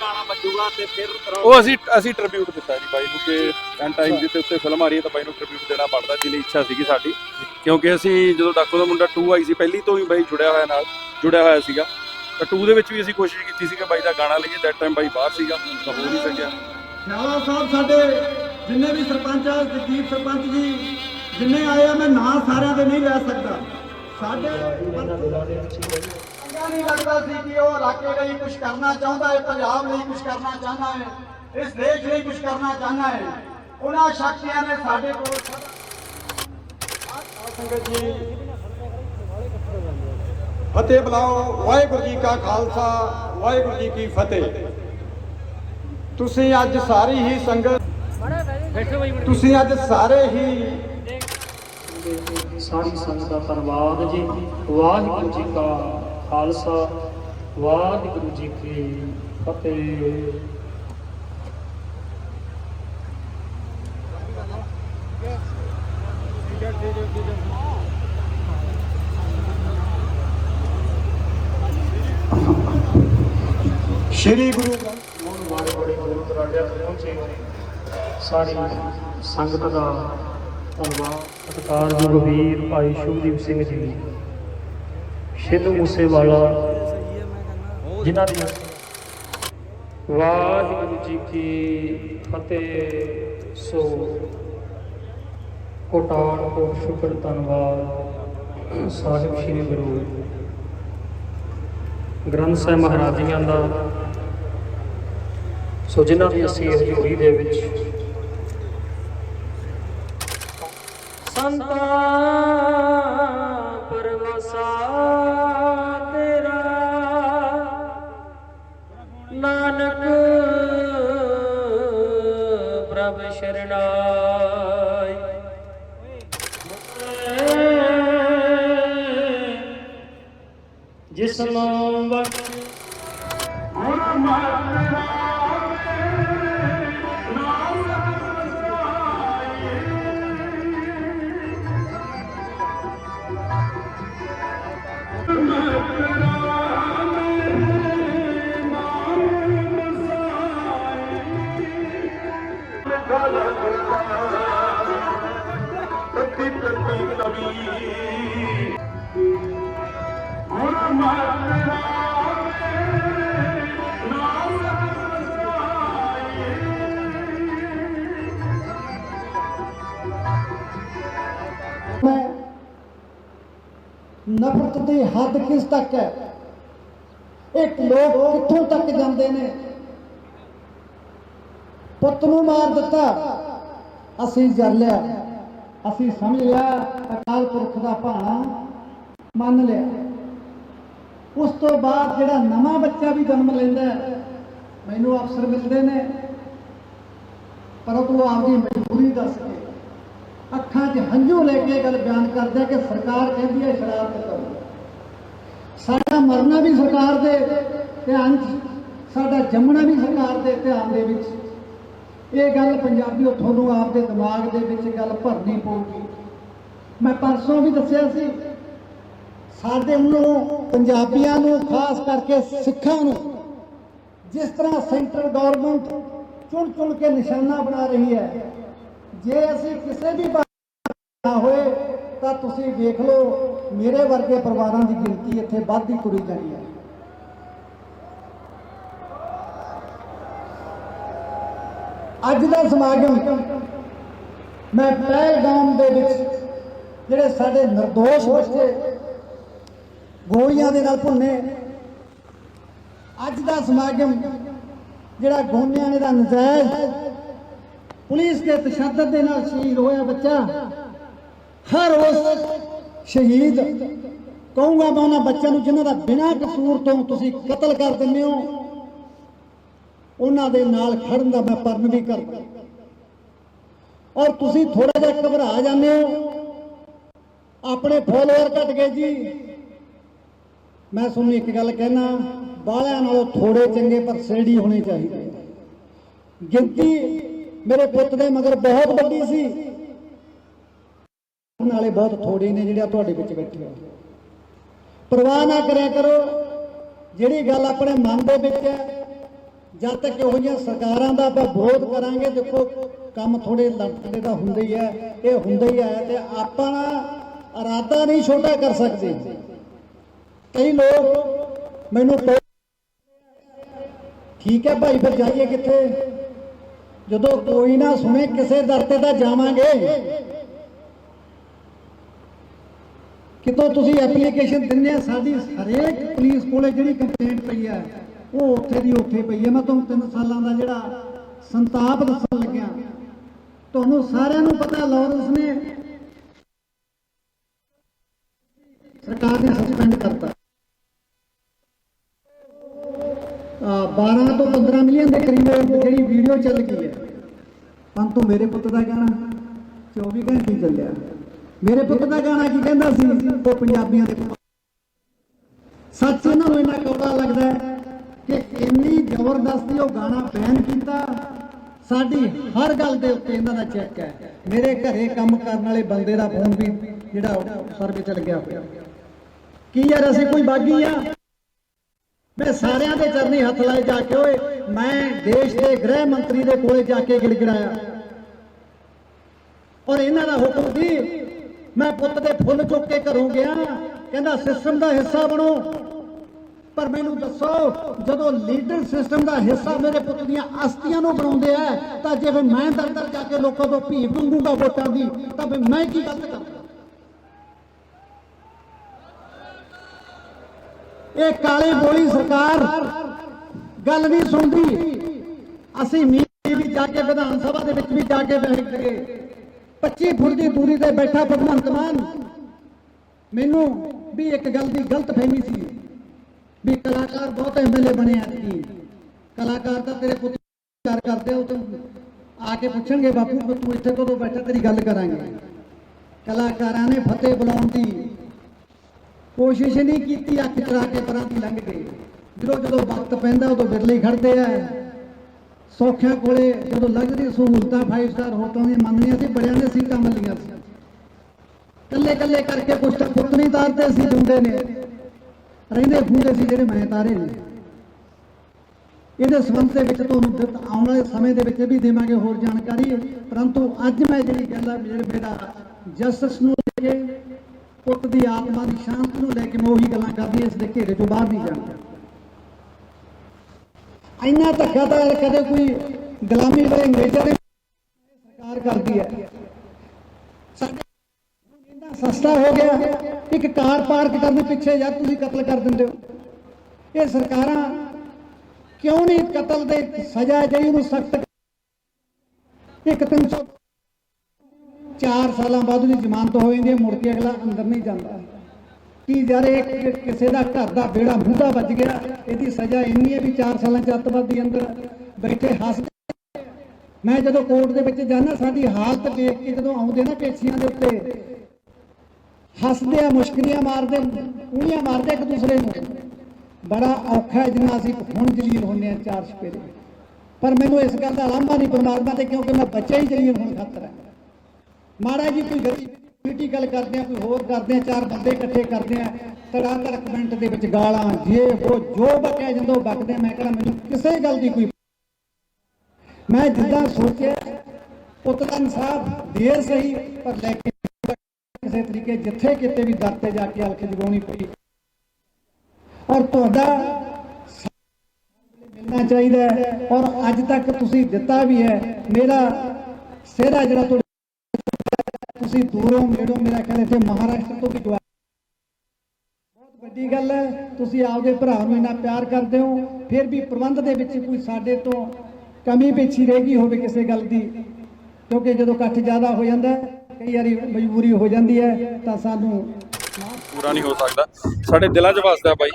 ਗਾਣਾ ਵੱਜੂਗਾ ਤੇ ਫਿਰ ਉਹ ਅਸੀਂ ਅਸੀਂ ਟ੍ਰਿਬਿਊਟ ਦਿੱਤਾ ਜੀ ਬਾਈ ਨੂੰ ਕਿ ਐਨ ਟਾਈਮ ਦੇ ਤੇ ਉੱਤੇ ਫਿਲਮ ਆ ਰਹੀ ਹੈ ਤਾਂ ਬਾਈ ਨੂੰ ਟ੍ਰਿਬਿਊਟ ਦੇਣਾ ਬਣਦਾ ਜਿਹਦੀ ਇੱਛਾ ਸੀਗੀ ਸਾਡੀ। ਕਿਉਂਕਿ ਅਸੀਂ ਜਦੋਂ ਡਾਕੂ ਦਾ ਮੁੰਡਾ 2 ਆਈ ਸੀ ਪਹਿਲੀ ਤੋਂ ਹੀ ਬਾਈ ਜੁੜਿਆ ਹੋਇਆ ਨਾਲ ਜੁੜਿਆ ਹੋਇਆ ਸੀਗਾ। ਤਾਂ 2 ਦੇ ਵਿੱਚ ਵੀ ਅਸੀਂ ਕੋਸ਼ਿਸ਼ ਕੀਤੀ ਸੀ ਕਿ ਬਾਈ ਦਾ ਗਾਣਾ ਲਈਏ ਦੈਟ ਟਾਈਮ ਬਾਈ ਬਾਹਰ ਸੀਗਾ ਤਾਂ ਹੋ ਨਹੀਂ ਸਕਿਆ ਖਿਆਲਾ ਸਾਹਿਬ ਸਾਡੇ ਜਿੰਨੇ ਵੀ ਸਰਪੰਚ ਆ ਜਗਦੀਪ ਸਰਪੰਚ ਜੀ ਜਿੰਨੇ ਆਏ ਆ ਮੈਂ ਨਾਂ ਸਾਰਿਆਂ ਦੇ ਨਹੀਂ ਲੈ ਸਕਦਾ। ਸਾਡੇ ਚੰਗਾ ਨਹੀਂ ਲੱਗਦਾ ਸੀ ਕਿ ਉਹ ਇਲਾਕੇ ਲਈ ਕੁਝ ਕਰਨਾ ਚਾਹੁੰਦਾ ਹੈ ਪੰਜਾਬ ਲਈ ਕੁਝ ਕਰਨਾ ਚਾਹੁੰਦਾ ਹੈ ਇਸ ਦੇਸ਼ ਲਈ ਕੁਝ ਕਰਨਾ ਚਾਹੁੰਦਾ ਹੈ। ਉਹਨਾਂ ਸ਼ਖਸੀਆਂ ਨੇ ਸਾਡੇ ਕੋਲ ਸੰਗਤ ਜੀ ਫਤਿਹ ਬੁਲਾਓ ਵਾਹਿਗੁਰੂ ਜੀ ਕਾ ਖਾਲਸਾ ਵਾਹਿਗੁਰੂ ਜੀ ਕੀ ਫਤਿਹ। ਤੁਸੀਂ ਅੱਜ ਸਾਰੀ ਹੀ ਸੰਗਤ ਤੁਸੀਂ ਅੱਜ ਸਾਰੇ ਹੀ ਸਾਰੀ ਸੰਗਤ ਦਾ ਧੰਨਵਾਦ ਜੀ ਵਾਹਿਗੁਰੂ ਜੀ ਕਾ ਖਾਲਸਾ, ਵਾਹਿਗੁਰੂ ਜੀ ਕੀ ਫਤਿਹ। ਸ੍ਰੀ ਗੁਰੂ ਗ੍ਰੰਥ ਹੁਣ ਮਾਰੇ ਬੜੇ ਗੁਰੂ ਦਰਾਜਿਆਂ ਪਹੁੰਚੇ ਸਾਰੀ ਸੰਗਤ ਦਾ ਧੰਨਵਾਦ ਸਤਿਕਾਰਯੋਗ ਵੀਰ ਭਾਈ ਸ਼ੁਭਦੀਪ ਸਿੰਘ ਜੀ। ਸਿੱਧੂ ਮੂਸੇਵਾਲਾ ਜਿਨ੍ਹਾਂ ਦੀ ਵਾਹਿਗੁਰੂ ਜੀ ਕੀ ਫਤਿਹ। ਸੋ ਕੋਟਾਨ ਕੋ ਸ਼ੁਕਰ, ਧੰਨਵਾਦ। ਸਾਹਿਬ ਸ੍ਰੀ ਗੁਰੂ ਗ੍ਰੰਥ ਸਾਹਿਬ ਮਹਾਰਾਜ ਜੀਆਂ ਦਾ। ਸੋ ਜਿਨ੍ਹਾਂ ਦੀ ਅਸੀਂ ਹਜ਼ੂਰੀ ਦੇ ਵਿੱਚ ਸੰਤਾਂ, ਪਰਵਸਾ ਨਫ਼ਰਤ ਦੀ ਹੱਦ ਕਿਸ ਤੱਕ ਹੈ? ਇੱਕ ਲੋਕ ਕਿੱਥੋਂ ਤੱਕ ਜਾਂਦੇ ਨੇ? ਪੁੱਤ ਨੂੰ ਮਾਰ ਦਿੱਤਾ। ਅਸੀਂ ਜਰ ਲਿਆ। ਅਸੀਂ ਸਮਝ ਲਿਆ, ਅਕਾਲ ਪੁਰਖ ਦਾ ਭਾਣਾ ਮੰਨ ਲਿਆ। ਉਸ ਤੋਂ ਬਾਅਦ ਜਿਹੜਾ ਨਵਾਂ ਬੱਚਾ ਵੀ ਜਨਮ ਲੈਂਦਾ ਮੈਨੂੰ ਅਫਸਰ ਮਿਲਦੇ ਨੇ। ਪਰ ਉਹ ਆਪਦੀ ਮਜਬੂਰੀ ਦੱਸ ਕੇ ਅੱਖਾਂ 'ਚ ਹੰਝੂ ਲੈ ਕੇ ਗੱਲ ਬਿਆਨ ਕਰਦਾ ਕਿ ਸਰਕਾਰ ਕਹਿੰਦੀ ਹੈ ਸ਼ਰਾਰਤ ਕਰੋ ਸਾਡਾ ਮਰਨਾ ਵੀ ਸਰਕਾਰ ਦੇ ਧਿਆਨ 'ਚ, ਸਾਡਾ ਜੰਮਣਾ ਵੀ ਸਰਕਾਰ ਦੇ ਧਿਆਨ ਦੇ ਵਿੱਚ। ਇਹ ਗੱਲ ਪੰਜਾਬੀਓ ਤੁਹਾਨੂੰ ਆਪਦੇ ਦਿਮਾਗ ਦੇ ਵਿੱਚ ਗੱਲ ਭਰਨੀ ਪਊਗੀ। ਮੈਂ ਪਰਸੋਂ ਵੀ ਦੱਸਿਆ ਸੀ, ਸਾਡੇ ਨੂੰ ਪੰਜਾਬੀਆਂ ਨੂੰ ਖਾਸ ਕਰਕੇ ਸਿੱਖਾਂ ਨੂੰ ਜਿਸ ਤਰ੍ਹਾਂ ਸੈਂਟਰ ਗਵਰਨਮੈਂਟ ਚੁਣ ਚੁਣ ਕੇ ਨਿਸ਼ਾਨਾ ਬਣਾ ਰਹੀ ਹੈ ਜੇ ਅਸੀਂ ਕਿਸੇ ਵੀ ਨਾ ਹੋਏ, ਤਾਂ ਤੁਸੀਂ ਵੇਖ ਲਓ, ਮੇਰੇ ਵਰਗੇ ਪਰਿਵਾਰਾਂ ਦੀ ਗਿਣਤੀ ਇੱਥੇ ਵੱਧਦੀ ਤੁਰੀ ਜਾਣੀ ਹੈ। ਅੱਜ ਦਾ ਸਮਾਗਮ ਮੈਂ ਪਹਿਲਗਾਮ ਦੇ ਵਿੱਚ ਜਿਹੜੇ ਸਾਡੇ નિર્ਦੋਸ਼ ਬੱਚੇ ਗੋਲੀਆਂ ਦੇ ਨਾਲ ਭੁੰਨੇ, ਅੱਜ ਦਾ ਸਮਾਗਮ ਜਿਹੜਾ ਗੋਨਿਆਂ ਨੇ ਦਾ ਨਜਾਇਜ਼ ਪੁਲਿਸ ਦੇ ਤਸ਼ੱਦਦ ਦੇ ਨਾਲ ਸ਼ਹੀਦ ਹੋਇਆ ਬੱਚਾ। ਹਰ ਉਸ ਸ਼ਹੀਦ ਕਹੂੰਗਾ ਮੈਂ ਉਹਨਾਂ ਬੱਚਿਆਂ ਨੂੰ ਜਿਨ੍ਹਾਂ ਦਾ ਬਿਨਾਂ ਕਸੂਰ ਤੋਂ ਤੁਸੀਂ ਕਤਲ ਕਰ ਦਿੰਦੇ ਹੋ, ਉਹਨਾਂ ਦੇ ਨਾਲ ਖੜਨ ਦਾ ਮੈਂ ਪਰਨ ਵੀ ਕਰਦਾ। ਔਰ ਤੁਸੀਂ ਥੋੜਾ ਜਿਹਾ ਘਬਰਾ ਜਾਂਦੇ ਹੋ। ਆਪਣੇ ਫੋਲੋਅਰ ਘਟ ਗਏ ਜੀ। ਮੈਂ ਤੁਹਾਨੂੰ ਇੱਕ ਗੱਲ ਕਹਿਣਾ, ਬਾਲਿਆਂ ਨਾਲੋਂ ਥੋੜੇ ਚੰਗੇ ਪਰ ਸਿਰੜੀ ਹੋਣੇ ਚਾਹੀਦੇ। ਗਿਣਤੀ ਮੇਰੇ ਪੁੱਤ ਦੇ ਮਗਰ ਬਹੁਤ ਵੱਡੀ ਸੀ। ਨਾਲੇ ਬਹੁਤ ਥੋੜੇ ਨੇ ਜਿਹੜੇ ਤੁਹਾਡੇ ਵਿੱਚ ਬੈਠੇ ਆ। ਪਰਵਾਹ ਨਾ ਕਰਿਆ ਕਰੋ। ਜਿਹੜੀ ਗੱਲ ਆਪਣੇ ਮਨ ਦੇ ਵਿੱਚ ਹੈ, ਜਦ ਤੱਕ ਇਹੋ ਜਿਹੀਆਂ ਸਰਕਾਰਾਂ ਦਾ ਆਪਾਂ ਵਿਰੋਧ ਕਰਾਂਗੇ, ਦੇਖੋ, ਕੰਮ ਥੋੜੇ ਲੜਕੜੇ ਦਾ ਹੁੰਦਾ ਹੀ ਹੈ ਇਹ ਹੁੰਦਾ ਹੀ ਹੈ ਤੇ ਆਪਾਂ ਇਰਾਦਾ ਨਹੀਂ ਛੋਟਾ ਕਰ ਸਕਦੇ। ਕਈ ਲੋਕ ਮੈਨੂੰ ਠੀਕ ਹੈ ਭਾਈ, ਫਿਰ ਜਾਈਏ ਕਿੱਥੇ? ਜਦੋਂ ਕੋਈ ਨਾ ਸੁਣੇ, ਕਿਸੇ ਦਰ ਤੇ ਤਾਂ ਜਾਵਾਂਗੇ। ਕਿਤੋਂ ਤੁਸੀਂ ਐਪਲੀਕੇਸ਼ਨ ਦਿੰਦੇ ਆ? ਸਾਡੀ ਹਰੇਕ ਪੁਲਿਸ ਕੋਲੇ ਜਿਹੜੀ ਕੰਪਲੇਂਟ ਪਈ ਹੈ ਉਹ ਉੱਥੇ ਦੀ ਉੱਥੇ ਪਈ ਹੈ ਮੈਂ ਤੁਹਾਨੂੰ ਤਿੰਨ ਸਾਲਾਂ ਦਾ ਜਿਹੜਾ ਸੰਤਾਪ ਦੱਸਣ ਲੱਗਿਆ। ਤੁਹਾਨੂੰ ਸਾਰਿਆਂ ਨੂੰ ਪਤਾ ਲਾਰੈਂਸ ਨੇ। ਸਰਕਾਰ ਨੇ ਸਸਪੈਂਡ ਕਰਤਾ ਆ 12 ਤੋਂ 15 ਮਿਲੀਅਨ ਦੇ ਕਰੀਬ ਜਿਹੜੀ ਵੀਡੀਓ ਚੱਲ ਗਈ ਹੈ। ਪੰਤੂ ਮੇਰੇ ਪੁੱਤ ਦਾ ਗਾਣਾ 24 ਘੰਟੇ ਚੱਲਿਆ। ਮੇਰੇ ਪੁੱਤ ਦਾ ਗਾਣਾ ਕੀ ਕਹਿੰਦਾ ਸੀ? ਉਹ ਪੰਜਾਬੀਆਂ ਦੇ ਸੱਚ ਇਹਨਾਂ ਨੂੰ ਇੰਨਾ ਕੌੜਾ ਲੱਗਦਾ ਕਿ ਇੰਨੀ ਜ਼ਬਰਦਸਤੀ ਉਹ ਗਾਣਾ ਬੈਨ ਕੀਤਾ? ਸਾਡੀ ਹਰ ਗੱਲ ਦੇ ਉੱਤੇ ਇਹਨਾਂ ਦਾ ਚੈੱਕ ਹੈ। ਮੇਰੇ ਘਰੇ ਕੰਮ ਕਰਨ ਵਾਲੇ ਬੰਦੇ ਦਾ ਫੋਨ ਵੀ ਜਿਹੜਾ ਸਰਵੇ ਚ ਲੱਗਿਆ ਹੋਇਆ। ਕੀ ਯਾਰ, ਅਸੀਂ ਕੋਈ ਬਾਗੀ ਆ? ਮੈਂ ਸਾਰਿਆਂ ਦੇ ਚਰਨੀ ਹੱਥ ਲਾਏ ਜਾ ਕੇ ਓਏ, ਮੈਂ ਦੇਸ਼ ਦੇ ਗ੍ਰਹਿ ਮੰਤਰੀ ਦੇ ਕੋਲੇ ਜਾ ਕੇ ਗਿੜਗਿੜਾਇਆ ਔਰ ਇਹਨਾਂ ਦਾ ਹੁਕਮ ਸੀ, ਮੈਂ ਪੁੱਤ ਦੇ ਫੁੱਲ ਚੁੱਕ ਕੇ ਘਰੋਂ ਗਿਆ, ਕਹਿੰਦਾ ਸਿਸਟਮ ਦਾ ਹਿੱਸਾ ਬਣੋ। ਪਰ ਮੈਨੂੰ ਦੱਸੋ, ਜਦੋਂ ਲੀਡਰ ਸਿਸਟਮ ਦਾ ਹਿੱਸਾ ਮੇਰੇ ਪੁੱਤ ਦੀਆਂ ਅਸਤੀਆਂ ਨੂੰ ਬਣਾਉਂਦੇ ਆ, ਤਾਂ ਜੇ ਫਿਰ ਮੈਂ ਦਰ ਦਰ ਜਾ ਕੇ ਲੋਕਾਂ ਤੋਂ ਭੀਖ ਮੰਗੂਗਾ ਵੋਟਾਂ ਦੀ, ਤਾਂ ਫਿਰ ਮੈਂ ਕੀ ਗਲਤ ਕਰਾਂ? ਇਹ ਕਾਲੀ ਗੋਲੀ ਸਰਕਾਰ ਗੱਲ ਨਹੀਂ ਸੁਣਦੀ। ਅਸੀਂ ਮੀਟਿੰਗ ਵੀ ਜਾ ਕੇ ਵਿਧਾਨ ਸਭਾ ਦੇ ਵਿੱਚ ਵੀ ਜਾ ਕੇ ਬੈਠੇ ਗਏ। 25 ਫੁੱਟ ਦੀ ਦੂਰੀ ਤੇ ਬੈਠਾ ਭਗਵੰਤ ਮਾਨ। ਮੈਨੂੰ ਵੀ ਇੱਕ ਗੱਲ ਦੀ ਗਲਤ ਫਹਿਮੀ ਸੀ ਵੀ ਕਲਾਕਾਰ ਬਹੁਤ ਐਮਐਲਏ ਬਣੇ ਆ ਕੀ ਕਲਾਕਾਰ ਤਾਂ ਤੇਰੇ ਪੁੱਤ ਕਰ ਕਰਦੇ ਆ, ਉਹ ਤੋਂ ਆ ਕੇ ਪੁੱਛਣਗੇ, ਬਾਪੂ, ਤੂੰ ਇੱਥੇ ਕਦੋਂ ਬੈਠਾ? ਤੇਰੀ ਗੱਲ ਕਰਾਂਗੇ। ਕਲਾਕਾਰਾਂ ਨੇ ਫਤਿਹ ਬੁਲਾਉਣ ਦੀ ਕੋਸ਼ਿਸ਼ ਨਹੀਂ ਕੀਤੀ ਅੱਖ ਚਰਾ ਕੇ ਪਰਾਂ ਦੀ ਲੰਘ ਗਏ। ਜਦੋਂ ਜਦੋਂ ਵਕਤ ਪੈਂਦਾ, ਉਦੋਂ ਵਿਰਲੇ ਖੜਦੇ ਆ। ਸੌਖਿਆਂ ਕੋਲੇ ਜਦੋਂ ਲੱਗਦੀ ਸਹੂਲਤਾਂ 5 ਸਟਾਰ ਹੋਟਲਾਂ ਦੀਆਂ ਮੰਨਣੀਆਂ ਸੀ, ਬੜਿਆਂ ਨੇ ਸੀਟਾਂ ਮੱਲੀਆਂ ਸੀ। ਕੱਲੇ ਕੱਲੇ ਕਰਕੇ ਕੁਛ ਤਾਂ ਪੁੱਤ ਨਹੀਂ ਤਾਰਦੇ ਸੀ ਜੁੰਦੇ ਨੇ। ਰਹਿੰਦੇ ਖੂੰਦੇ ਸੀ ਜਿਹੜੇ ਮੈਂ ਤਾਰੇ ਨੇ। ਇਹਦੇ ਸੰਬੰਧ ਦੇ ਵਿੱਚ ਤੁਹਾਨੂੰ ਆਉਣ ਵਾਲੇ ਸਮੇਂ ਦੇ ਵਿੱਚ ਵੀ ਦੇਵਾਂਗੇ ਹੋਰ ਜਾਣਕਾਰੀ। ਪਰੰਤੂ ਅੱਜ ਮੈਂ ਜਿਹੜੀ ਗੱਲ ਆ ਜਿਹੜੇ ਮੇਰਾ ਜਸਟਿਸ ਨੂੰ ਲੈ ਕੇ ਪੁੱਤ ਦੀ ਆਤਮਾ ਦੀ ਸ਼ਾਂਤੀ ਨੂੰ ਲੈ ਕੇ ਮੈਂ ਉਹੀ ਗੱਲਾਂ ਕਰਦੀ ਇਸ ਦੇ ਘੇਰੇ ਤੋਂ ਬਾਹਰ ਨਹੀਂ ਜਾਣਾ। ਇੰਨਾ ਧੱਕਾ ਤਾਂ ਕਦੇ ਕੋਈ ਗੁਲਾਮੀ ਵਾਲੇ ਅੰਗਰੇਜ਼ਾਂ ਨੇ ਸਰਕਾਰ ਕਰਦੀ ਹੈ। ਇੰਨਾ ਸਸਤਾ ਹੋ ਗਿਆ, ਇੱਕ ਕਾਰ ਪਾਰਕ ਕਰਨ ਪਿੱਛੇ ਯਾਰ ਤੁਸੀਂ ਕਤਲ ਕਰ ਦਿੰਦੇ ਹੋ। ਇਹ ਸਰਕਾਰਾਂ ਕਿਉਂ ਨਹੀਂ ਕਤਲ ਦੇ ਸਜ਼ਾ ਜਿਹੜੀ ਉਹਨੂੰ ਸਖਤ ਇੱਕ 300 ਚਾਰ ਸਾਲਾਂ ਬਾਅਦ ਉਹਦੀ ਜ਼ਮਾਨਤ ਹੋ ਜਾਂਦੀ ਹੈ, ਮੁੜ ਕੇ ਅਗਲਾ ਅੰਦਰ ਨਹੀਂ ਜਾਂਦਾ। ਕਿ ਯਾਰ ਇਹ ਕਿਸੇ ਦਾ ਘਰ ਦਾ ਬੇੜਾ ਮੁੱਦਾ ਵੱਜ ਗਿਆ, ਇਹਦੀ ਸਜ਼ਾ ਇੰਨੀ ਹੈ ਵੀ 4 ਸਾਲਾਂ ਚ ਅੱਤਵਾਦੀ ਅੰਦਰ ਬੈਠੇ ਹੱਸਦੇ ਮੈਂ ਜਦੋਂ ਕੋਰਟ ਦੇ ਵਿੱਚ ਜਾਂਦਾ, ਸਾਡੀ ਹਾਲਤ ਦੇਖ ਕੇ ਜਦੋਂ ਆਉਂਦੇ ਨਾ ਪੇਸ਼ੀਆਂ ਦੇ ਉੱਤੇ, ਹੱਸਦੇ ਆ, ਮੁਸ਼ਕਲੀਆਂ ਮਾਰਦੇ ਉਂਗਲੀਆਂ ਮਾਰਦੇ ਇੱਕ ਦੂਸਰੇ ਨੂੰ। ਬੜਾ ਔਖਾ ਹੈ ਜਿੰਨਾ ਅਸੀਂ ਹੁਣ ਜਲੀਲ ਹੁੰਨੇ ਆ ਚਾਰ ਸਪੇਰੇ ਪਰ ਮੈਨੂੰ ਇਸ ਗੱਲ ਦਾ ਲਾਂਭਾ ਨਹੀਂ, ਪਰਮਾਤਮਾ ਤੇ ਕਿਉਂਕਿ ਮੈਂ ਬੱਚਾ ਹੀ ਜਲੀਲ ਹੋਣ ਖਾਤਰ ਹੈ। ਮਾੜਾ ਜੀ, ਕੋਈ ਗਰੀਬ ਪੋਲੀਟੀਕਲ ਕਰਦੇ ਆ, ਕੋਈ ਹੋਰ ਕਰਦੇ ਆ, ਚਾਰ ਬੰਦੇ ਇਕੱਠੇ ਕਰਦੇ ਆ ਤੜਾ ਤੜ ਕਮੈਂਟ ਦੇ ਵਿੱਚ ਗਾਲਾਂ, ਜੇ ਉਹ ਜੋ ਬਕਿਆ ਜਾਂਦਾ ਉਹ ਬਕਦੇ ਮੈਂ ਕਹਿੰਦਾ ਮੈਨੂੰ ਕਿਸੇ ਗੱਲ ਦੀ ਕੋਈ ਮੈਂ ਜਿੱਦਾਂ ਸੋਚਿਆ, ਪੁੱਤ ਦਾ ਦੇਰ ਸਹੀ, ਪਰ ਲੈ ਕੇ ਕਿਸੇ ਤਰੀਕੇ ਜਿੱਥੇ ਕਿਤੇ ਵੀ ਦਰ ਤੇ ਜਾ ਕੇ ਅਲਖ ਜਗਾਉਣੀ ਪਈ। ਔਰ ਤੁਹਾਡਾ ਮਿਲਣਾ ਚਾਹੀਦਾ ਔਰ ਅੱਜ ਤੱਕ ਤੁਸੀਂ ਦਿੱਤਾ ਵੀ ਹੈ। ਮੇਰਾ ਸਿਹਰਾ ਜਿਹੜਾ ਤੁਹਾਡੇ ਤੁਸੀਂ ਦੂਰੋਂ ਨੇੜੋਂ, ਮੇਰਾ ਖਿਆਲ ਇੱਥੇ ਮਹਾਰਾਸ਼ਟਰ ਤੋਂ ਵੀ ਦੁਆ ਬਹੁਤ ਵੱਡੀ ਗੱਲ ਹੈ, ਤੁਸੀਂ ਆਪਦੇ ਭਰਾ ਨੂੰ ਇੰਨਾ ਪਿਆਰ ਕਰਦੇ ਹੋ, ਫਿਰ ਵੀ ਪ੍ਰਬੰਧ ਦੇ ਵਿੱਚ ਕੋਈ ਸਾਡੇ ਤੋਂ ਕਮੀ ਪੇਛੀ ਰਹਿ ਗਈ ਹੋਵੇ ਕਿਸੇ ਗੱਲ ਦੀ। ਕਿਉਂਕਿ ਜਦੋਂ ਇਕੱਠ ਜ਼ਿਆਦਾ ਹੋ ਜਾਂਦਾ, ਕਈ ਵਾਰੀ ਮਜਬੂਰੀ ਹੋ ਜਾਂਦੀ ਹੈ, ਤਾਂ ਸਾਨੂੰ ਪੂਰਾ ਨਹੀਂ ਹੋ ਸਕਦਾ। ਸਾਡੇ ਦਿਲਾਂ 'ਚ ਵਸਦਾ ਬਾਈ।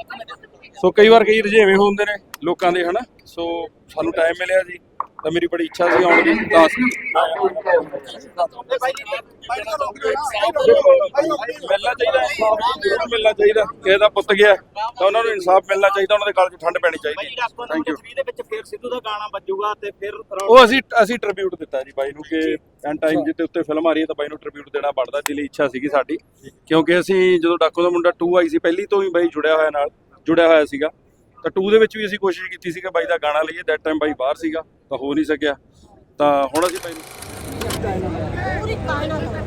ਸੋ ਕਈ ਵਾਰ ਕਈ ਰੁਝੇਵੇਂ ਹੁੰਦੇ ਨੇ ਲੋਕਾਂ ਦੇ, ਹਨਾ? ਸੋ ਸਾਨੂੰ ਟਾਈਮ ਮਿਲਿਆ ਜੀ। ਤਾਂ ਮੇਰੀ ਬੜੀ ਇੱਛਾ ਸੀ ਆਉਣ ਦੀ ਅਸੀਂ ਮਿਲਣਾ ਚਾਹੀਦਾ ਇਨਸਾਫ ਮਿਲਣਾ ਚਾਹੀਦਾ ਕਿਸੇ ਦਾ ਪੁੱਤ ਗਿਆ ਤਾਂ ਉਹਨਾਂ ਨੂੰ ਇਨਸਾਫ ਮਿਲਣਾ ਚਾਹੀਦਾ ਉਹਨਾਂ ਦੇ ਗਲ 'ਚ ਠੰਡ ਪੈਣੀ ਚਾਹੀਦੀ ਥੈਂਕ ਯੂ ਦੇ ਵਿੱਚ ਫਿਰ ਸਿੱਧੂ ਦਾ ਗਾਣਾ ਵੱਜੂਗਾ ਤੇ ਫਿਰ ਉਹ ਅਸੀਂ ਅਸੀਂ ਟ੍ਰਿਬਿਊਟ ਦਿੱਤਾ ਜੀ ਬਾਈ ਨੂੰ ਕਿ ਐਨ ਟਾਈਮ ਜਿੱਤੇ ਉੱਤੇ ਫਿਲਮ ਆ ਰਹੀ ਹੈ ਤਾਂ ਬਾਈ ਨੂੰ ਟ੍ਰਿਬਿਊਟ ਦੇਣਾ ਬਣਦਾ ਦਿਲੀ ਇੱਛਾ ਸੀਗੀ ਸਾਡੀ। ਕਿਉਂਕਿ ਅਸੀਂ ਜਦੋਂ ਡਾਕੂ ਦਾ ਮੁੰਡਾ 2 ਆਈ ਸੀ ਪਹਿਲੀ ਤੋਂ ਹੀ ਬਾਈ ਜੁੜਿਆ ਹੋਇਆ ਨਾਲ ਜੁੜਿਆ ਹੋਇਆ ਸੀਗਾ। ਤਾਂ 2 ਦੇ ਵਿੱਚ ਵੀ ਅਸੀਂ ਕੋਸ਼ਿਸ਼ ਕੀਤੀ ਸੀ ਕਿ ਬਾਈ ਦਾ ਗਾਣਾ ਲਈਏ ਦੈਟ ਟਾਈਮ ਬਾਈ ਬਾਹਰ ਸੀਗਾ ਤਾਂ ਹੋ ਨਹੀਂ ਸਕਿਆ। ਤਾਂ ਹੁਣ ਅਸੀਂ ਬਾਈ ਨੂੰ ਪੂਰੀ ਕਾਇਨਾਤ